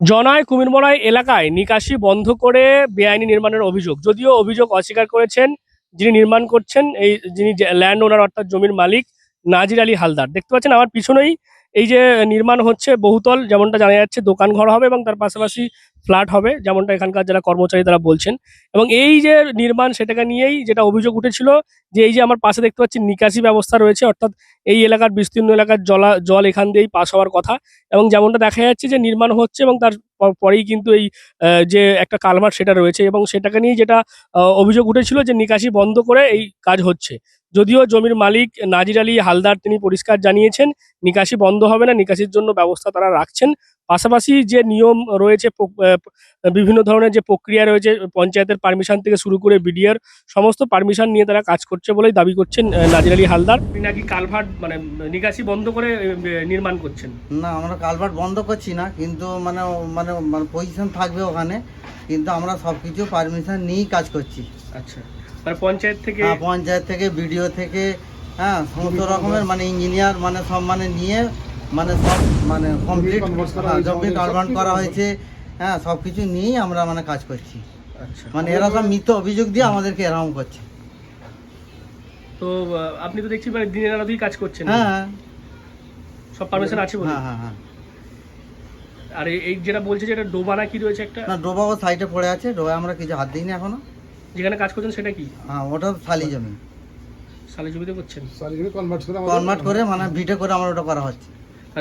জনায় কুমিরমড়াই এলাকায় নিকাশি বন্ধ করে বেআইনি নির্মাণের অভিযোগ। যদিও অভিযোগ অস্বীকার করেছেন যিনি নির্মাণ করছেন, এই যিনি ল্যান্ড ওনার অর্থাৎ জমির মালিক নাজির আলী হালদার। দেখতে পাচ্ছেন আমার পিছনেই এই যে নির্মাণ হচ্ছে বহুতল, যেমনটা জানা যাচ্ছে দোকান ঘর হবে এবং তার পাশাপাশি ফ্ল্যাট হবে, যেমনটা এখানকার যারা কর্মচারী তারা বলছেন। এবং এই যে নির্মাণ সেটাকে নিয়েই যেটা অভিযোগ উঠেছিল, যে এই যে আমার পাশে দেখতে পাচ্ছি নিকাশি ব্যবস্থা রয়েছে, অর্থাৎ এই এলাকার বিস্তীর্ণ এলাকার জলা, জল এখান দিয়েই পাস হওয়ার কথা। এবং যেমনটা দেখা যাচ্ছে যে নির্মাণ হচ্ছে এবং তার পরেই কিন্তু এই যে একটা কালভার্ট সেটা রয়েছে এবং সেটাকে নিয়ে যেটা অভিযোগ উঠেছিল যে নিকাশি বন্ধ করে এই কাজ হচ্ছে। যদিও জমির মালিক নাজির আলী হালদার তিনি পরিষ্কার জানিয়েছেন, নিকাশি বন্ধ হবে না, নিকাশির জন্য ব্যবস্থা তারা রাখছেন। পাশাপাশি যে নিয়ম রয়েছে বিভিন্ন ধরনের যে প্রক্রিয়া রয়েছে পঞ্চায়েতের পারমিশন থেকে শুরু করে বিডিআর সমস্ত পারমিশন নিয়ে তারা কাজ করছে বলেই দাবি করছেন নাজির আলী হালদার। তিনি নাকি কালভার্ট মানে নিকাশি বন্ধ করে নির্মাণ করছেন? না আমরা কালভার্ট বন্ধ করছি না কিন্তু মানে মানে মানে পজিশন থাকবে ওখানে কিন্তু আমরা সব কিছু পারমিশন নিয়েই কাজ করছি। আচ্ছা মানে পঞ্চায়েত থেকে হ্যাঁ, পঞ্চায়েত থেকে বিডিও থেকে হ্যাঁ সমস্ত রকমের মানে ইঞ্জিনিয়ার মানে সব মানে নিয়ে মানে সব মানে কমপ্লিট জমি কালভার্ট করা হয়েছে হ্যাঁ সব কিছু নিয়েই আমরা মানে কাজ করছি। আচ্ছা। মানে এরা সব মিথ্যে অভিযোগ দিয়ে আমাদেরকে এরকম করছে। তো আপনি তো দেখছি মানে দিনের আলোতেই কাজ করছেন। হ্যাঁ। সব পারমিশন আছে বলে? হ্যাঁ হ্যাঁ হ্যাঁ। আর এই- এই যেটা বলছে যেটা ডোবানা কি রয়েছে একটা? না ডোবাও সাইডে পড়ে আছে। ডোবায় আমরা কিছু হাত দিইনি এখনও। যেখানে কাজ করছেন সেটা কি? হ্যাঁ ওটা খালি জমি। শালি জমিতে করছেন? কনভার্ট করে মানে ভিটে করে আমার ওটা করা হচ্ছে।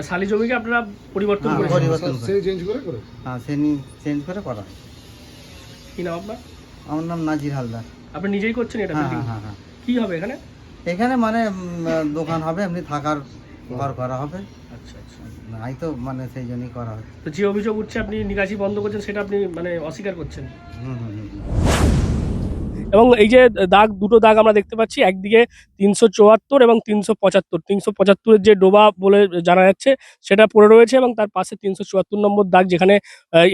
শালি জমিকে আপনারা পরিবর্তন হ্যাঁ, করেছেন। পরিবর্তন করে হ্যাঁ সে চেঞ্জ করে করা। হয়। কি নাম আপনার? আমার নাম নাজির হালদার। আপনি নিজেই করছেন এটা হ্যাঁ building? হ্যাঁ হ্যাঁ হ্যাঁ। কি হবে এখানে? এখানে মানে উম, দোকান হবে এমনি থাকার ঘর করা হবে। আচ্ছা আচ্ছা। নাই তো মানে সেই জন্যই করা হচ্ছে। তো যে অভিযোগ উঠছে আপনি নিকাশি বন্ধ করছেন সেটা আপনি মানে অস্বীকার করছেন? হুম হুম হুম, হুম। এবং এই যে দাগ, দুটো দাগ আমরা দেখতে পাচ্ছি, একদিকে তিনশো চুয়াত্তর এবং তিনশো পঁচাত্তর। তিনশো পঁচাত্তরের যে ডোবা বলে জানা যাচ্ছে, সেটা পড়ে রয়েছে এবং তার পাশে তিনশো চুয়াত্তর নম্বর দাগ যেখানে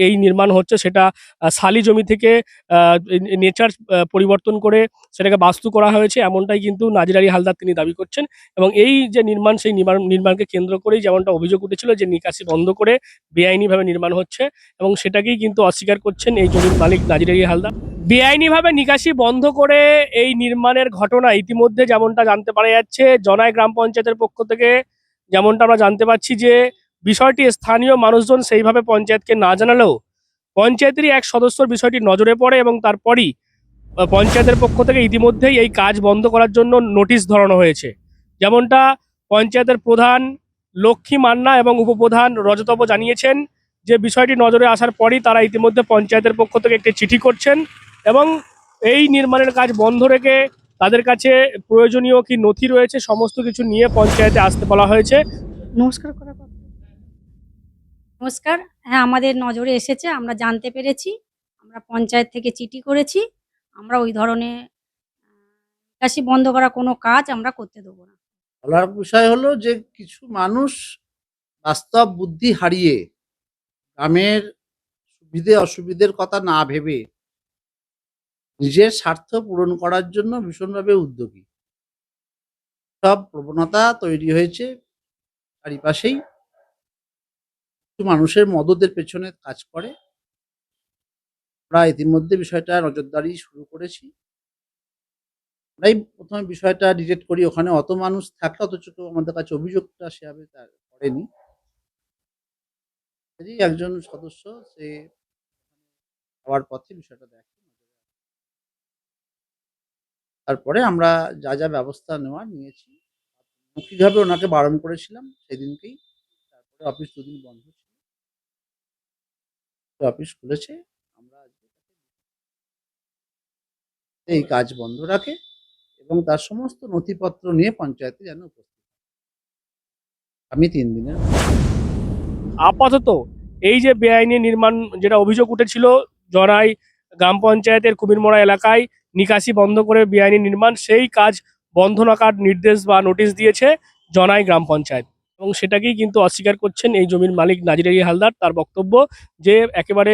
এই নির্মাণ হচ্ছে, সেটা শালি জমি থেকে নেচার পরিবর্তন করে সেটাকে বাস্তু করা হয়েছে, এমনটাই কিন্তু নাজির আলী হালদার তিনি দাবি করছেন। এবং এই যে নির্মাণ, সেই নির্মাণ, নির্মাণকে কেন্দ্র করেই যেমনটা অভিযোগ উঠেছিল যে নিকাশি বন্ধ করে বেআইনিভাবে নির্মাণ হচ্ছে, এবং সেটাকেই কিন্তু অস্বীকার করছেন এই জমির মালিক নাজির আলী হালদার। বেআইনিভাবে নিকাশি বন্ধ করে এই নির্মাণের ঘটনা ইতিমধ্যে যেমনটা জানতে পারা যাচ্ছে, জনাই গ্রাম পঞ্চায়েতের পক্ষ থেকে যেমনটা আমরা জানতে পারছি যে, বিষয়টি স্থানীয় মানুষজন সেইভাবে পঞ্চায়েতকে না জানালেও পঞ্চায়েতেরই এক সদস্যর বিষয়টি নজরে পড়ে এবং তারপরই পঞ্চায়েতের পক্ষ থেকে ইতিমধ্যেই এই কাজ বন্ধ করার জন্য নোটিশ ধরানো হয়েছে। যেমনটা পঞ্চায়েতের প্রধান লক্ষ্মী মান্না এবং উপপ্রধান রজতব জানিয়েছেন যে, বিষয়টি নজরে আসার পরই তারা ইতিমধ্যে পঞ্চায়েতের পক্ষ থেকে একটি চিঠি করছেন এবং এই নির্মাণের কাজ বন্ধ রেখে তাদের কাছে প্রয়োজনীয় কি নথি রয়েছে সমস্ত কিছু নিয়ে পঞ্চায়েতে আসতে বলা হয়েছে। নমস্কার করা নমস্কার হ্যাঁ আমাদের নজরে এসেছে আমরা জানতে পেরেছি আমরা পঞ্চায়েত থেকে চিঠি করেছি আমরা ওই ধরনের নিকাশি বন্ধ করা কোনো কাজ আমরা করতে দেবো না। বলার বিষয় হলো যে কিছু মানুষ বাস্তব বুদ্ধি হারিয়ে গ্রামের সুবিধে অসুবিধের কথা না ভেবে নিজের স্বার্থ পূরণ করার জন্য ভীষণভাবে উদ্যোগী। সব প্রবণতা তৈরি হয়েছে চারিপাশেই। মানুষের মদতের পেছনে কাজ করে। আমরা ইতিমধ্যে বিষয়টা নজরদারি শুরু করেছি। আমরাই প্রথমে বিষয়টা ডিটেক্ট করি, ওখানে অত মানুষ থাকলে অথচ আমাদের কাছে অভিযোগটা সেভাবে তার করেনি। একজন সদস্য, সে হওয়ার পথে বিষয়টা দেখে। তারপরে আমরা যা যা ব্যবস্থা নেওয়ার নিয়েছি, মৌখিকভাবে ওনাকে বারণ করেছিলাম সেদিনকেই। তারপরে অফিস দুদিন বন্ধ ছিল। অফিস খুলেছে, আমরা এই কাজ বন্ধ রাখে এবং তার সমস্ত নথিপত্র নিয়ে পঞ্চায়েতে যেন উপস্থিত আমি তিন দিনের আপাতত এই যে বেআইনি নির্মাণ যেটা অভিযোগ উঠেছিল জরাই গ্রাম পঞ্চায়েতের কুমিরমোড়া এলাকায় নিকাশি বন্ধ করে বেআইনি নির্মাণ, সেই কাজ বন্ধ রাখার নির্দেশ বা নোটিশ দিয়েছে জনাই গ্রাম পঞ্চায়েত। এবং সেটাকেই কিন্তু অস্বীকার করছেন এই জমির মালিক নাজির আলী হালদার। তার বক্তব্য যে একেবারে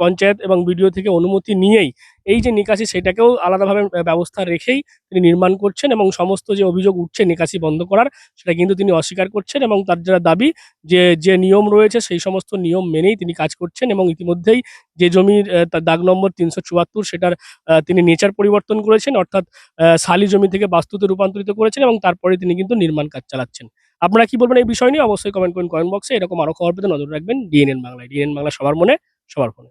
পঞ্চায়েত এবং বিডিও থেকে অনুমতি নিয়েই এই যে নিকাশি, সেটাকেও আলাদাভাবে ব্যবস্থা রেখেই তিনি নির্মাণ করছেন এবং সমস্ত যে অভিযোগ উঠছে নিকাশি বন্ধ করার, সেটা কিন্তু তিনি অস্বীকার করছেন এবং তার যারা দাবি যে যে নিয়ম রয়েছে, সেই সমস্ত নিয়ম মেনেই তিনি কাজ করছেন এবং ইতিমধ্যেই যে জমির তার দাগ নম্বর তিনশো চুয়াত্তর, সেটার তিনি নেচার পরিবর্তন করেছেন, অর্থাৎ শালি জমি থেকে বাস্তুতে রূপান্তরিত করেছেন এবং তারপরে তিনি কিন্তু নির্মাণ কাজ চালাচ্ছেন। আপনারা কি বলবেন এই বিষয় নিয়ে? অবশ্যই কমেন্ট করুন কমেন্ট বক্সে। এরকম আরও খবর পেতে নজর রাখবেন। ডিএনএন বাংলায়। ডিএনএন বাংলা সবার মনে, সবার ফোনে।